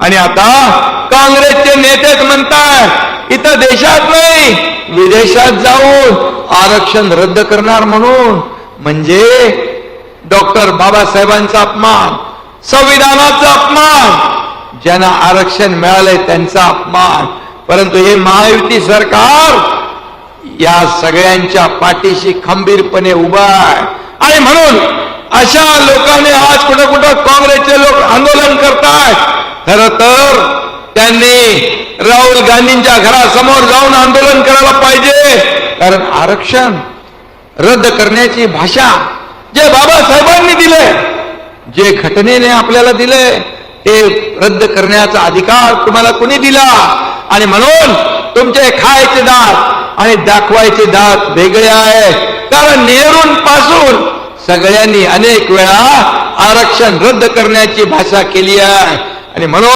आणि आता काँग्रेसचे नेतेच म्हणतात इथं देशात नाही विदेशात जाऊन आरक्षण रद्द करणार म्हणून. म्हणजे डॉक्टर बाबासाहेबांचा अपमान संविधानाचा अपमान ज्यांना आरक्षण मिळालंय त्यांचा अपमान. परंतु हे महायुती सरकार या सगळ्यांच्या पाठीशी खंबीरपणे उभा आहे. आणि म्हणून अशा लोकांनी आज कुठं कुठं काँग्रेसचे लोक तर त्यांनी राहुल गांधींच्या घरासमोर जाऊन आंदोलन करायला पाहिजे. कारण आरक्षण रद्द करण्याची भाषा जे बाबासाहेबांनी दिले जे घटनेने आपल्याला दिले ते रद्द करण्याचा अधिकार तुम्हाला कुणी दिला? आणि म्हणून तुमचे खायचे दात आणि दाखवायचे दात वेगळे आहे. कारण नेहरूंपासून सगळ्यांनी अनेक वेळा आरक्षण रद्द करण्याची भाषा केली आहे. आणि म्हणून